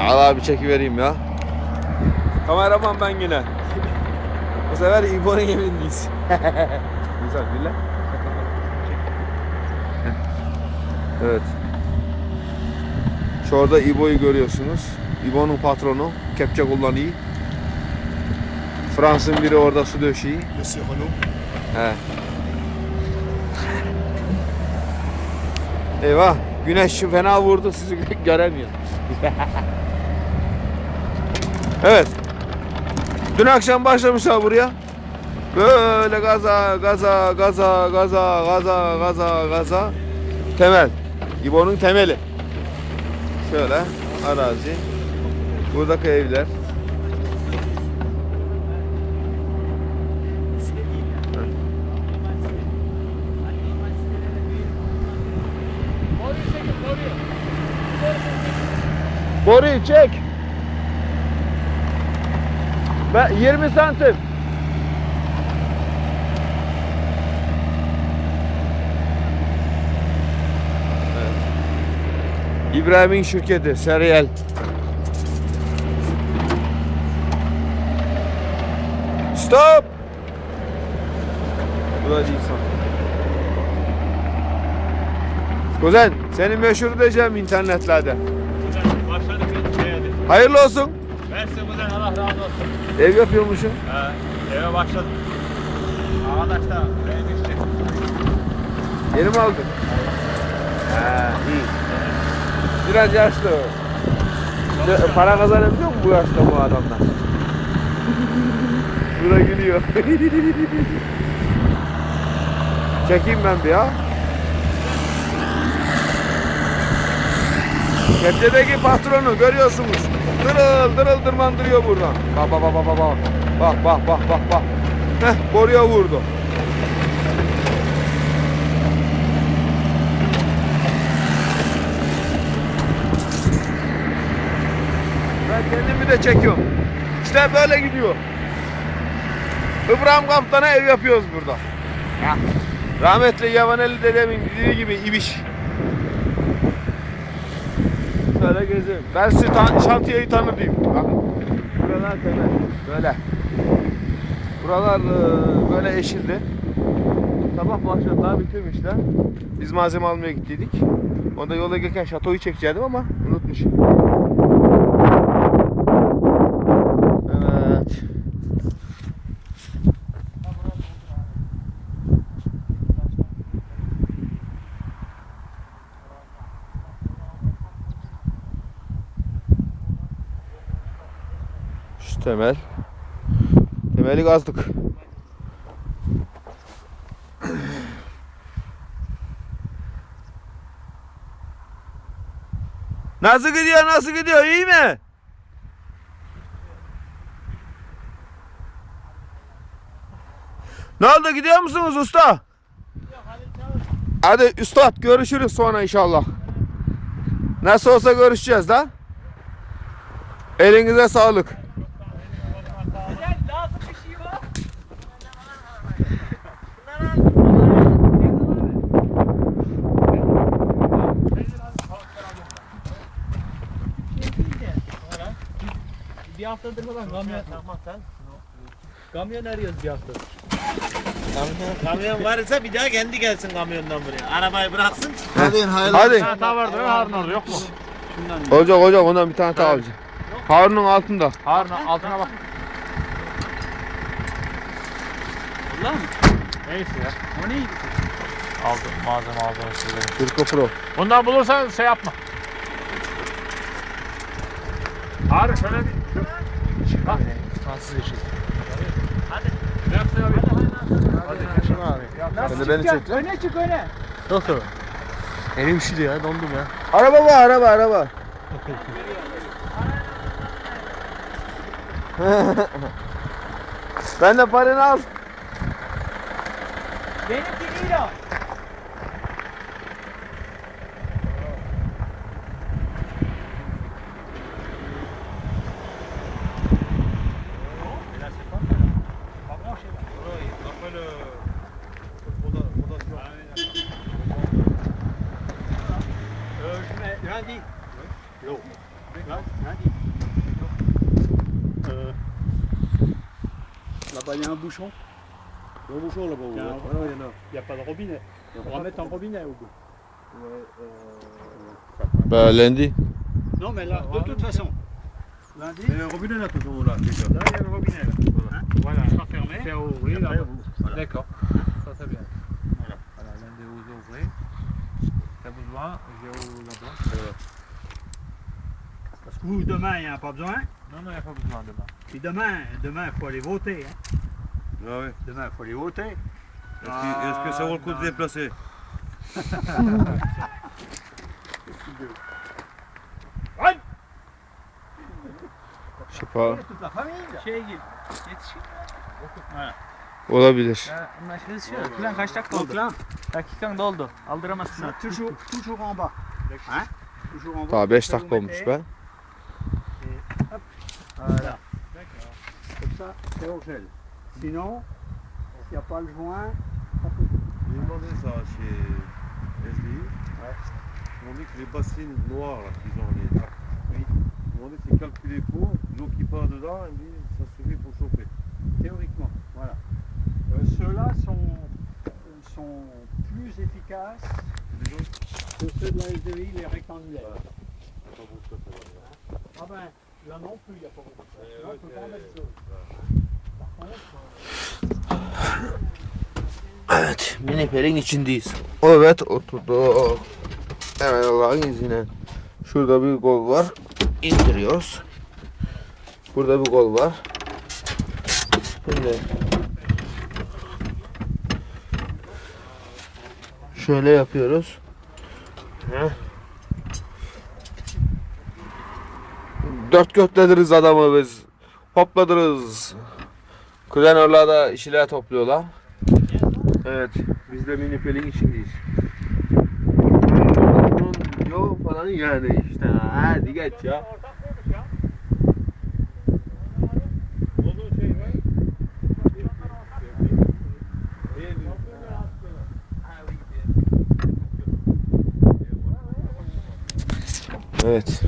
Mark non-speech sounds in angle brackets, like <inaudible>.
Al abi çekivereyim ya. Kameraman ben yine. Bu sefer İbo'nun evindeyiz. <laughs> Güzel bile. evet. Şu orada İbo'yu görüyorsunuz. İbo'nun patronu. Kepçe kullanıyor. Fransızın biri orada su döşeyi. Monsieur Renault. He. Eyvah. Güneş şu fena vurdu sizi <laughs> göremiyorum. <laughs> evet. Dün akşam başlamışlar buraya. Böyle gaza gaza gaza gaza gaza gaza gaza. Temel. İbo'nun temeli. Şöyle arazi. Buradaki evler. Boruyu çek. Ben 20 santim. Evet. İbrahim'in şirketi Serial. Stop. Bu da değil. Kuzen seni meşhur edeceğim internetlerde. Başladık. Hayırlı olsun. Versin güzel Allah razı olsun. Ev yapıyormuşsun. Ha, eve başladım. Arkadaş da beğenmişti. Yeni mi aldın? Ha, iyi. Biraz yaşlı. Ne- Para kazanabiliyor mu bu yaşta bu adamlar? Buna gülüyor. <laughs> Çekeyim ben bir ya. Kepçedeki patronu görüyorsunuz. Dırıl dırıl tırmandırıyor buradan. Bak bak bak bak bak. Bak bak bak bak bak. Heh boruya vurdu. Ben kendimi de çekiyorum. İşte böyle gidiyor. İbrahim Kaptan'a ev yapıyoruz burada. Ya. Rahmetli Yavaneli dedemin dediği gibi ibiş. Şöyle gezeyim. Ben size tan şantiyeyi tanıtayım. Bakın. Buralar temel. Böyle. Buralar e, böyle yeşildi. Sabah başladılar bitirmişler. Biz malzeme almaya gittiydik. Onda yola gelirken şatoyu çekecektim ama unutmuşum. Evet. Şu temel. Temeli kazdık. Nasıl gidiyor nasıl gidiyor iyi mi? Ne oldu gidiyor musunuz usta? Hadi üstad görüşürüz sonra inşallah. Nasıl olsa görüşeceğiz da. Elinize sağlık. Bir haftadır falan kamyon takmaktan. Kamyon arıyoruz bir haftadır. Kamyon varsa bir daha kendi gelsin kamyondan buraya. Arabayı bıraksın. Hadi hayırlı Hadi. Hata vardır Harun orada yok mu? Olacak olacak ondan bir tane daha alacağım. Harun'un altında. Harun altına bak. Allah mı? Neyse ya. O neydi? Aldım malzeme aldım size. Turco Pro. Bundan bulursan şey yapma. Harun şöyle bir. Bak. Fransız işi. Hadi. Yapsın abi. Sen de beni çek. Öne çık öne. Yok yok. Elim üşüdü ya dondum ya. Araba var araba araba. <laughs> ben de paranı al. Benimki değil o. Andy. L'eau. Euh. Là-bas, il y a un bouchon. Il y a un bouchon là-bas. Il n'y a, a, pas de robinet. On va mettre un robinet au bout. Euh, bah, lundi. Non, mais là, de toute façon. Lundi. Il y a un robinet là, tout là, déjà. Là, il y a le robinet là. Voilà, hein? Voilà. fermé. C'est D'accord. Ça, c'est bien. T'as besoin, j'ai au là-bas. Parce que vous, demain, il n'y en a pas besoin. Non, non, il n'y a pas besoin demain. Puis demain, demain, il faut aller voter. hein. Ah ouais. Demain, il faut aller voter. Est-ce que, que ça vaut le coup de se déplacer? <laughs> Je sais pas. Toute la famille. Olabilir. Şey. Plan kaç dakika Donc oldu? là, Dakikan doldu. Aldıramazsın. c'est toujours, toujours en bas. Hein Toujours en bas. Daha 5 Ça, dakika olmuş be. Voilà. Comme ça, c'est au gel. Sinon, s'il n'y a pas le joint, pas possible. J'ai demandé ça chez SDI. Ils m'ont dit que les bassines noires là, qu'ils ont, les nappes, Oui. ils m'ont dit que c'est calculé pour, l'eau qui part dedans, ils disent ça suffit pour chauffer. Théoriquement, voilà. Sont, plus efficaces que ceux de la SDI, les rectangulaires. Ah ben, là non plus, il n'y a pas beaucoup de place. Là, on peut pas en mettre deux. Par contre, Evet, minipelin içindeyiz. Evet, oturduk. Hemen Allah'ın izniyle. Şurada bir gol var. İndiriyoruz. Burada bir gol var. Şimdi şöyle yapıyoruz. Heh. Dört götlediriz adamı biz. Hopladırız. Kuzen orada da işler topluyorlar. Evet, biz de mini pelin içindeyiz. Bunun yol falan yani işte. Hadi geç ya. Evet.